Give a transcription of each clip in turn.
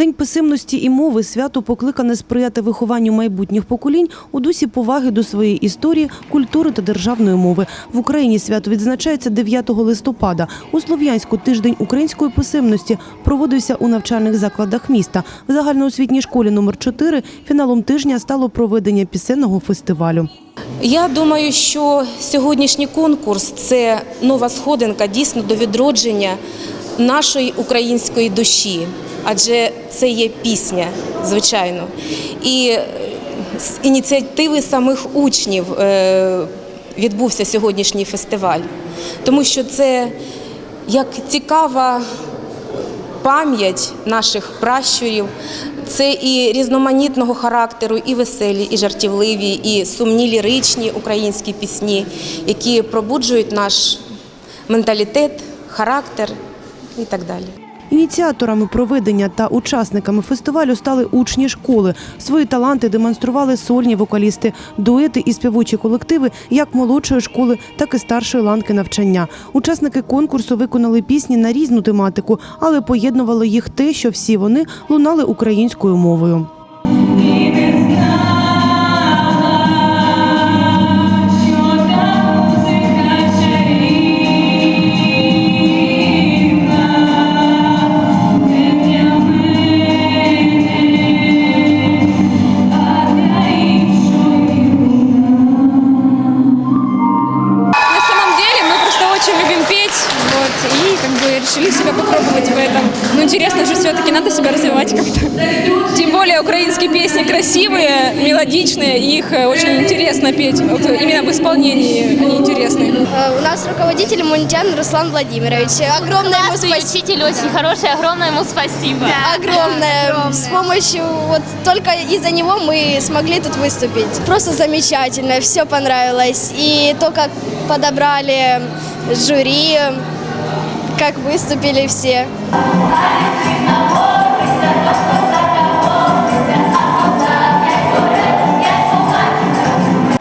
День писемності і мови свято покликане сприяти вихованню майбутніх поколінь у дусі поваги до своєї історії, культури та державної мови. В Україні свято відзначається 9 листопада. У Слов'янську тиждень української писемності проводився у навчальних закладах міста. В загальноосвітній школі номер 4 фіналом тижня стало проведення пісенного фестивалю. Я думаю, що сьогоднішній конкурс це нова сходинка дійсно до відродження нашої української душі, адже це є пісня, звичайно. І е, з ініціативи самих учнів е, відбувся сьогоднішній фестиваль, тому що це як цікава пам'ять наших пращурів. Це і різноманітного характеру, і веселі, і жартівливі, і сумні ліричні українські пісні, які пробуджують наш менталітет, характер і так далі. Ініціаторами проведення та учасниками фестивалю стали учні школи. Свої таланти демонстрували сольні вокалісти, дуети і співочі колективи як молодшої школи, так і старшої ланки навчання. Учасники конкурсу виконали пісні на різну тематику, але поєднувало їх те, що всі вони лунали українською мовою. It's как бы решили себя попробовать в этом. Ну, интересно же все-таки надо себя развивать как-то. Тем более украинские песни красивые, мелодичные, их э, очень интересно петь. Вот именно в исполнении они интересные. Э, У нас руководитель Мунтян Руслан Владимирович. Огромное ему спасибо. учитель, очень хороший, огромное ему спасибо. Огромное. С помощью, вот только из-за него мы смогли тут выступить. Просто замечательно, все понравилось. И то, как подобрали жюри, как выступили все.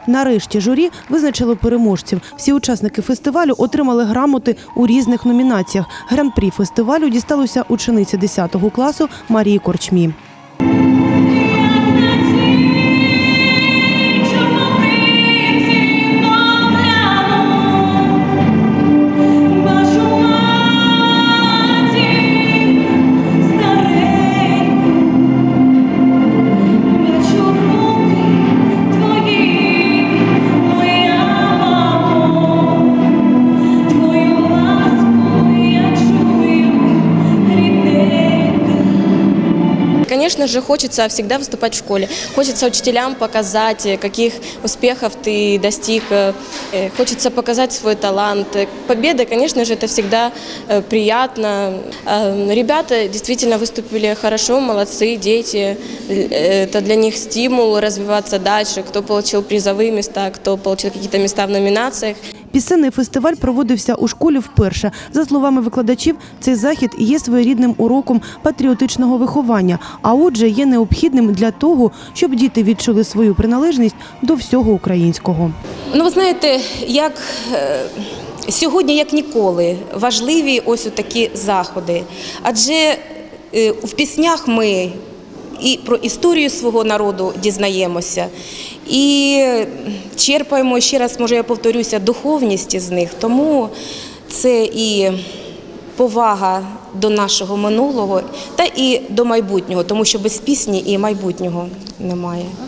Нарешті журі визначило переможців. Всі учасники фестивалю отримали грамоти у різних номінаціях. Гран-прі фестивалю дісталося учениці 10 класу Марії Корчмі. Конечно же, хочется всегда выступать в школе. Хочется учителям показать, э, каких успехов ты достиг. э, э, Хочется показать свой талант. Э, Победа, конечно же, это всегда э, приятно. Э, Ребята действительно выступили хорошо, молодцы, дети. Э, Это для них стимул развиваться дальше. Кто получил призовые места, кто получил какие-то места в номинациях. Пісенний фестиваль проводився у школі вперше. За словами викладачів, цей захід є своєрідним уроком патріотичного виховання, а отже, є необхідним для того, щоб діти відчули свою приналежність до всього українського. Ну, ви знаєте, як е, сьогодні, як ніколи, важливі ось такі заходи. Адже е, в піснях ми і про історію свого народу дізнаємося, і черпаємо, ще раз, може, я повторюся, духовність із них. Тому це і повага до нашого минулого та і до майбутнього, тому що без пісні і майбутнього немає.